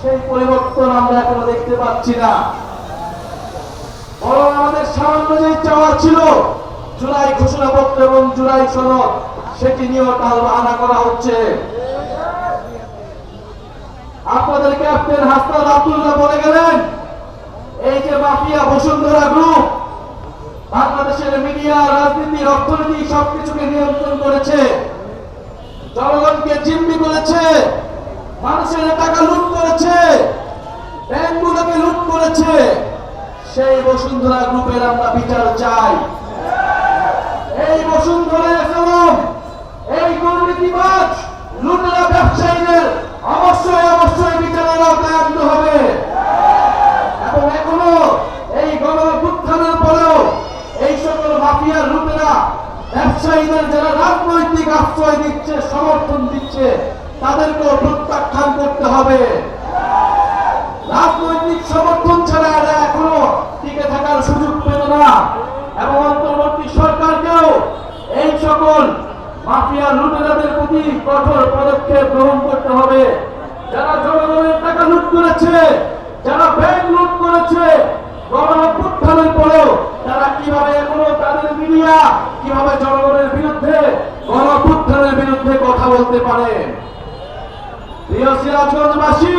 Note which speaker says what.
Speaker 1: সেই পরিবর্তন আমরা এখনও দেখতে পাচ্ছি না। বরং আমাদের সামান্য যে চাওয়া ছিল, জুলাই ঘোষণাপত্র এবং জুলাই সনদ, সেটি নিয়েও টাল বাহানা করা হচ্ছে। আপনাদের ক্যাপ্টেন হাসনাত আব্দুল্লাহ বলে গেলেন, এই যে মাফিয়া বসুন্ধরা গ্রুপ, বাংলাদেশের মিডিয়া, রাজনীতি, অর্থনীতি সবকিছুকে নিয়ন্ত্রণ করেছে। মানুষের টাকা লুট করেছে। ব্যাংকগুলোকে লুট করেছে। সেই বসুন্ধরা গ্রুপের আমরা বিচার চাই। এই বসুন্ধরা এসলম এই দুর্নীতিবাজ লুটেরা ব্যবসায়ীদের অবশ্যই অবশ্যই বিচারের আওতায় আনতে হবে। এবং এখনও এই গণঅভ্যুত্থানের পরেও এই সকল মাফিয়া লুটেরা ব্যবসায়ীদের যারা রাজনৈতিক আশ্রয় দিচ্ছে, সমর্থন দিচ্ছে তাদেরকেও প্রত্যাখ্যান করতে হবে। রাজনৈতিক সমর্থন ছাড়া এরা এখনও টিকে থাকার সুযোগ পেল না। এবং অন্তর্বর্তী সরকারকেও এই সকল মাফিয়া লুটেরাদের প্রতি কঠোর পদক্ষেপ গ্রহণ করতে হবে। যারা জনগণের টাকা লুট করেছে, যারা ব্যাংক লুট করেছে, গণ পরেও তারা কীভাবে এখনও তাদের মিডিয়া, কীভাবে জনগণের বিরুদ্ধে গণ বিরুদ্ধে কথা বলতে পারে? প্রিয় সিরাজগঞ্জবাসী